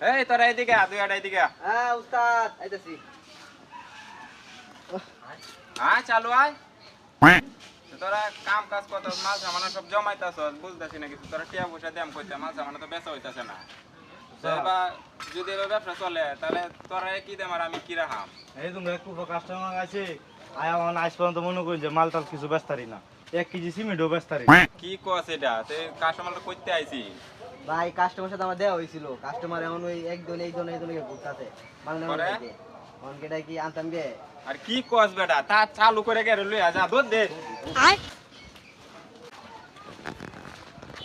এই তোরা এদিকে আ, তুই এদিকে হ্যাঁ উস্তাদ আইতাছি। চালু আয়। তোরা কাম কাজ কত মাল সামানা সব জমাইতাছ বুঝতেছি না কিছু তোরা টিয়া পয়সা দাম কইতে মাল সামানা তো বেচা হইতাছে না। যদি এবার ব্যবসা চলে তাহলে তোরা কি দেম আর আমি কি রাখাম এই তুমি একটু কাস্টমার আছে আয় আমার আজ পর্যন্ত মনে করি যে মাল টাল কিছু বেচতারি না। এক কেজি সিমেন্টও বেচতারি না। কি কস এটা? কাস্টমার করতে আইছি। ভাই কাস্টমার সাথে আমার দেওয়া হয়েছিল। কাস্টমার এখন ওই একজন এইজন এইজন ঘুরতাছে বাংলা পরে? অনকে কি আনতাম গে? আর কি কস বেটা? তা চালু করে গেলে লই যা দুধ দে।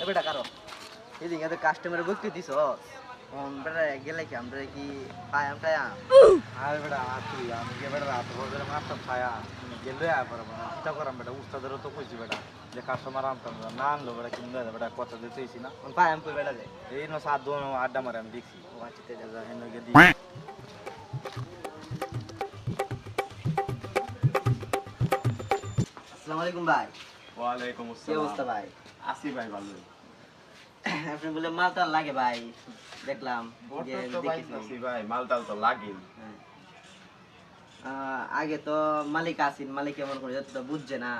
এ বেটা কারও? এদিকে এত কাস্টমার বুঝতে দিছ বেটা গেলে কি আমরা কি পায়াম টায়াম আরে বেটা তুই আমি কে বেটা রাত বছর মারতাম ছায়া গেলে না। চিন্তা করাম বেটা উস্তাদেরও তো কইছি বেটা যে কাস্টমার আনতাম না। আনলো বেটা কিনবে বেটা কথা দিতেইছি না। পায়াম কই বেটা যে? এই না সাত দোনো আড্ডা মারে আমি দেখছি। ও আচ্ছা আছে। হেন গে দি। আসসালামু আলাইকুম ভাই। ওয়ালাইকুম কি অবস্থা ভাই? আসি ভাই ভালো আপনি বলে লাগে ভাই দেখলাম ভাই তো লাগে হ্যাঁ। আগে তো মালিক আসিন মালিক কেমন করে তো বুঝছে না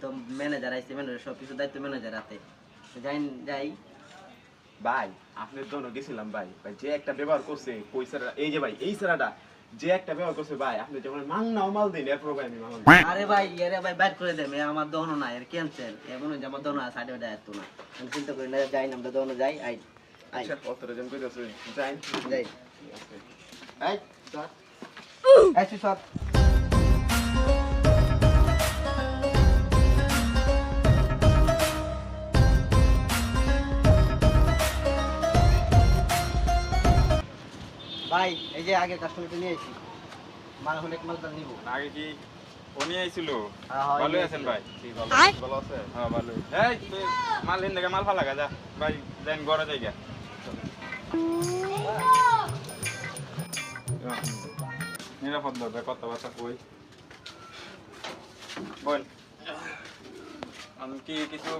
তো ম্যানেজার আইছে ম্যানেজার সব কিছু দায়িত্ব ম্যানেজার হাতে। যাই যাই। ভাই আপনার জন্য গেছিলাম ভাই। ভাই যে একটা ব্যবহার করছে সারা এই যে ভাই এই সারাটা যে একটা ব্যবহার করছে ভাই আপনি যখন মাং নাও মাল দিন এরপর ভাই আমি মাল আরে ভাই আরে ভাই বাইর করে দেবে আমার দহন না এর ক্যান্সেল এমন যে আমার দহন সাইডে এটা এত না। আমি চিন্তা করি না যাই না আমরা দহন যাই আই আই। কত অতটা জন কইতাছে? যাই। যাই। I sir. আই সর ভাই এই যে আগে কাস্টমারটা নিয়ে এসেছি। মাল হলে মালটা নিব। আগে কি উনি আইছিল। হ্যাঁ, হ্যাঁ, উনি আছেন। ভাই। ভালো আছে। হ্যাঁ ভালোই এই মাল হিন থেকে মাল ফালা যা। ভাই যাইন ঘরে যাই গা নিরাপদ ভাবে কথাবার্তা কই। বল। আমি কি কিছু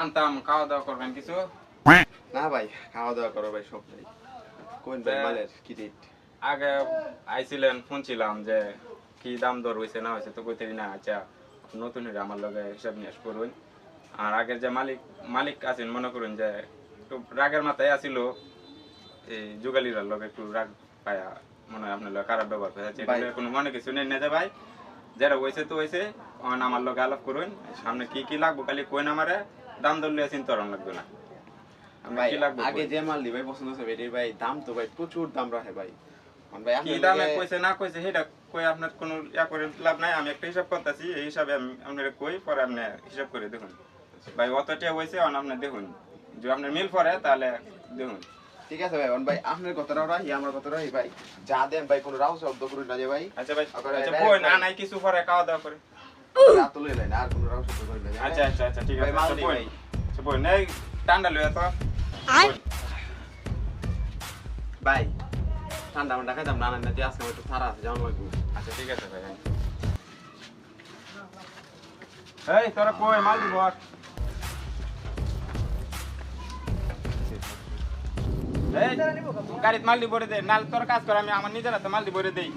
আনতাম খাওয়া দাওয়া করবেন কিছু? না ভাই খাওয়া দাওয়া করো ভাই সব কোন ভাই তা- মালের কি রেট আগে আইছিলেন শুনছিলাম যে কি দাম দর হয়েছে না হয়েছে তো কইতে না আচ্ছা নতুন হয়ে আমার লগে হিসাব নিয়ে করুন। আর আগের যে মালিক মালিক আছেন মনে করুন যে একটু রাগের মাথায় আসিল এই যুগালিরার লগে একটু রাগ পায়া মনে হয় আপনার লগে খারাপ ব্যবহার করে কোনো মনে কিছু নেই না যে ভাই যেটা হয়েছে তো হয়েছে আমার লগে আলাপ করুন সামনে কি কি লাগবো খালি কইন আমারে দাম দর লিয়ে চিন্তা লাগবে না। ভাই আগে যে মাল দি ভাই পছন্দ হচ্ছে এটার ভাই দাম তো ভাই প্রচুর দাম রাখে ভাই। এখন ভাই কি দামে কইছে না কইছে সেটা কই আপনার কোনো ইয়া করে লাভ নাই? আমি একটা হিসাব করতেছি এই হিসাবে আমি আপনার কই পরে আপনি হিসাব করে দেখুন। ভাই অতটা হয়েছে অন আপনি দেখুন। যদি আপনার মিল পরে তাহলে দেখুন। ঠিক আছে ভাই ভাই আপনার কথাটাও রাখি আমার কথাটাও ভাই। যা দেন ভাই কোনো রাও শব্দ করুন না যে ভাই। আচ্ছা ভাই আচ্ছা বই না নাই কিছু পরে খাওয়া দাওয়া করে। রাত লই আর কোনো রাও শব্দ করুন না আচ্ছা আচ্ছা আচ্ছা ঠিক ভাই, মাল আচ্ছা ভাই। বই নাই লইয়া তো। বই। ভাই ঠান্ডা মান্ডা খাইতাম না না দিয়ে আজকে একটু সারা আছে যেমন লাগবে আচ্ছা ঠিক আছে ভাই এই তোরা কই মাল দিব আর। গাড়িতে মাল দিব রে দে নাল তোর কাজ কর আমি আমার নিজের হাতে মাল দিব রে দেই